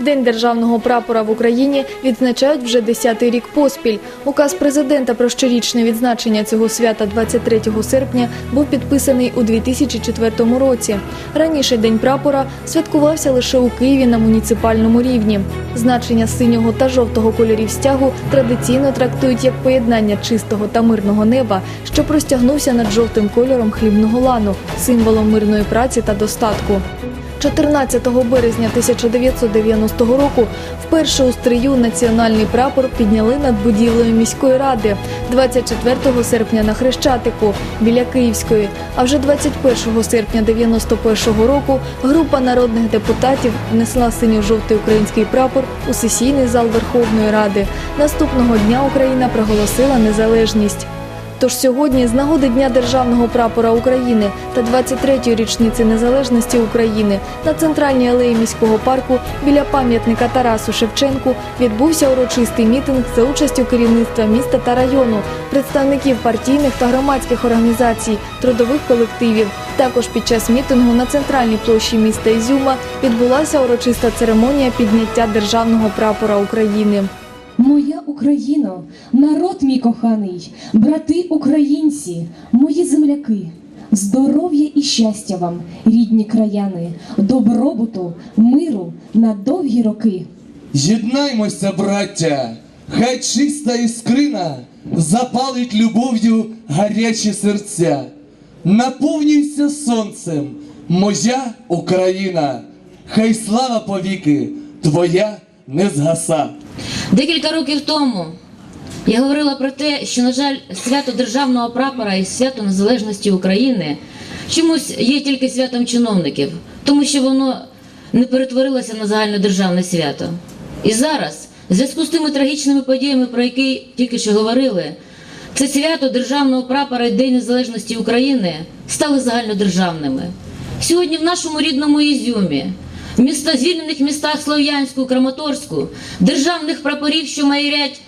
День державного прапора в Україні відзначають вже 10-й рік поспіль. Указ президента про щорічне відзначення цього свята 23 серпня був підписаний у 2004 році. Раніше День прапора святкувався лише у Києві на муніципальному рівні. Значення синього та жовтого кольорів стягу традиційно трактують як поєднання чистого та мирного неба, що простягнувся над жовтим кольором хлібного лану, символом мирної праці та достатку. 14 березня 1990 року вперше у стрию національний прапор підняли над будівлею міської ради. 24 серпня на Хрещатику біля Київської. А вже 21 серпня 91 року група народних депутатів внесла синьо-жовтий український прапор у сесійний зал Верховної Ради. Наступного дня Україна проголосила незалежність. Тож сьогодні, з нагоди Дня державного прапора України та 23-ї річниці незалежності України на центральній алеї міського парку біля пам'ятника Тарасу Шевченку відбувся урочистий мітинг за участю керівництва міста та району, представників партійних та громадських організацій, трудових колективів. Також під час мітингу на центральній площі міста Ізюма відбулася урочиста церемонія підняття державного прапора України. Моя Україно, народ мій коханий, брати українці, мої земляки, здоров'я і щастя вам, рідні краяни, добробуту, миру на довгі роки. Єднаймося, браття, хай чиста іскрина запалить любов'ю гарячі серця. Наповнюйся сонцем, моя Україна, хай слава повіки твоя не згаса. Декілька років тому я говорила про те, що, на жаль, свято державного прапора і свято незалежності України чомусь є тільки святом чиновників, тому що воно не перетворилося на загальнодержавне свято. І зараз, в зв'язку з тими трагічними подіями, про які тільки що говорили, це свято державного прапора і День Незалежності України стали загальнодержавними. Сьогодні в нашому рідному Ізюмі, в міста, звільнених містах Слов'янську, Краматорську, державних прапорів, що майорять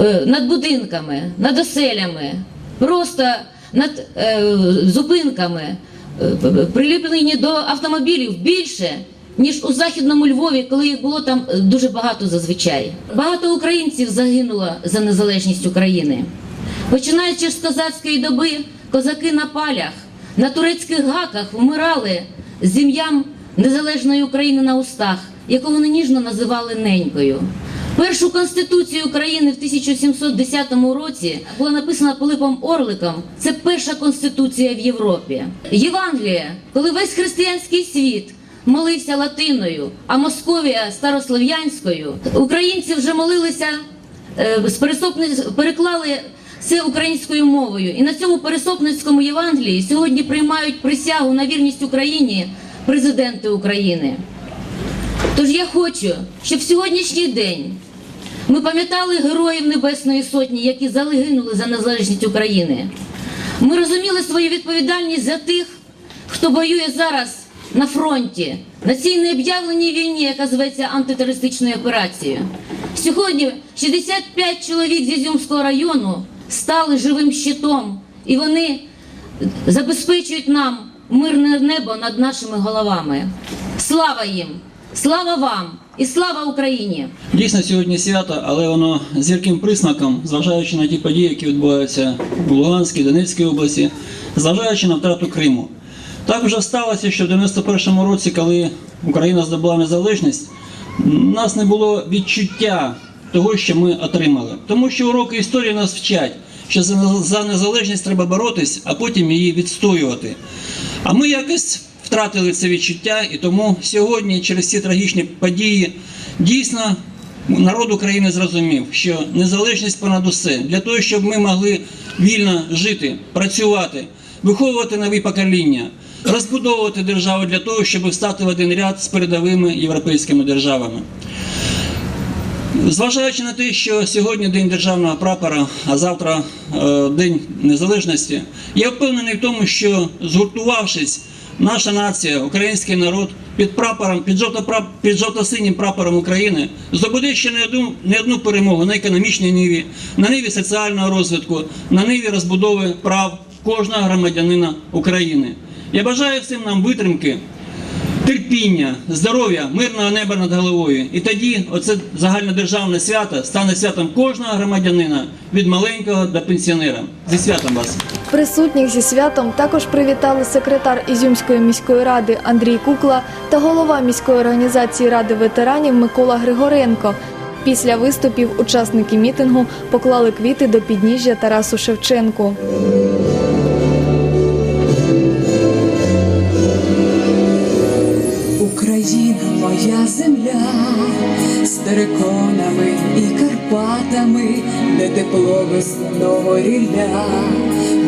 е, над будинками, над оселями, просто над е, зупинками, е, приліплені до автомобілів більше, ніж у Західному Львові, коли їх було там дуже багато зазвичай. Багато українців загинуло за незалежність України. Починаючи з козацької доби, козаки на палях, на турецьких гаках вмирали з ім'ям незалежної України на устах, яку вони ніжно називали ненькою. Першу конституцію України в 1710 році була написана Пилипом Орликом. Це перша конституція в Європі. Євангелія, коли весь християнський світ молився латиною, а Московія старослов'янською, українці вже молилися е, переклали це українською мовою. І на цьому пересопницькому Євангелії сьогодні приймають присягу на вірність Україні президенти України. Тож я хочу, щоб в сьогоднішній день ми пам'ятали героїв Небесної Сотні, які загинули за незалежність України. Ми розуміли свою відповідальність за тих, хто воює зараз на фронті, на цій необ'явленій війні, яка зветься антитерористичною операцією. Сьогодні 65 чоловік з Ізюмського району стали живим щитом, і вони забезпечують нам мирне небо над нашими головами. Слава їм! Слава вам і слава Україні! Дійсно, сьогодні свято, але воно з гірким присмаком, зважаючи на ті події, які відбуваються у Луганській, Донецькій області, зважаючи на втрату Криму. Так вже сталося, що в 91-му році, коли Україна здобула незалежність, у нас не було відчуття того, що ми отримали. Тому що уроки історії нас вчать, що за незалежність треба боротись, а потім її відстоювати. А ми якось втратили це відчуття, і тому сьогодні, через ці трагічні події, дійсно народ України зрозумів, що незалежність понад усе для того, щоб ми могли вільно жити, працювати, виховувати нові покоління, розбудовувати державу для того, щоб стати в один ряд з передовими європейськими державами. Зважаючи на те, що сьогодні День державного прапора, а завтра е, День Незалежності, я впевнений в тому, що згуртувавшись, наша нація, український народ під прапором, під жовто під жовто-синім прапором України здобуде ще не одну, не одну перемогу на економічній ниві, на ниві соціального розвитку, на ниві розбудови прав кожного громадянина України. Я бажаю всім нам витримки, терпіння, здоров'я, мирного неба над головою. І тоді оце загальнодержавне свято стане святом кожного громадянина від маленького до пенсіонера. Зі святом вас! Присутніх зі святом також привітали секретар Ізюмської міської ради Андрій Кукла та голова міської організації ради ветеранів Микола Григоренко. Після виступів учасники мітингу поклали квіти до підніжжя Тарасу Шевченку. Україна моя земля з териконами і Карпатами, де тепло весняного рілля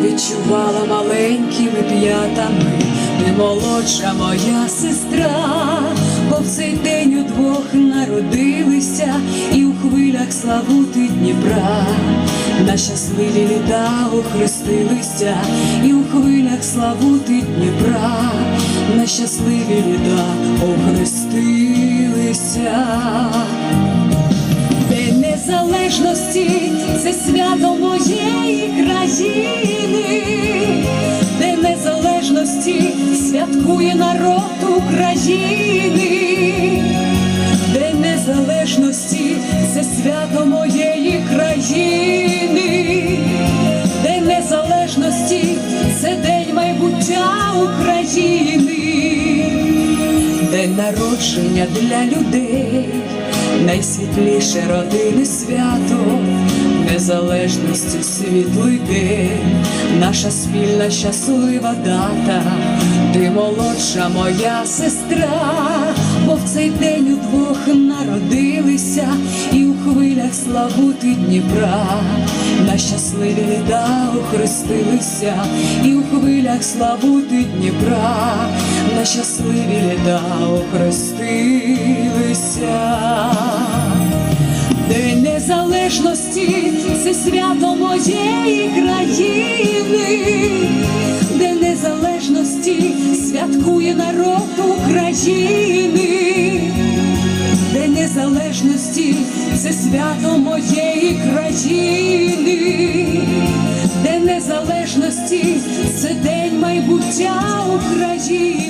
відчувала маленькими п'ятами, ти молодша моя сестра, бо в цей день удвох народилися і у хвилях славути Дніпра. На щасливі літа охрестилися і у хвилях славути Дніпра, на щасливі літа охрестилися. День незалежності це свято моєї країни, День незалежності святкує народ України. Народження для людей, найсвітліше родини свято, незалежності світлий день, наша спільна щаслива дата, ти молодша моя сестра, бо в цей день удвох народилися і у хвилях славути Дніпра, на щасливі літа охрестилися, і у хвилях славути Дніпра, на щасливі літа охрестилися, День незалежності це свято моєї країни, День незалежності святкує народ України, День незалежності це свято моєї країни. День незалежності це день майбуття України.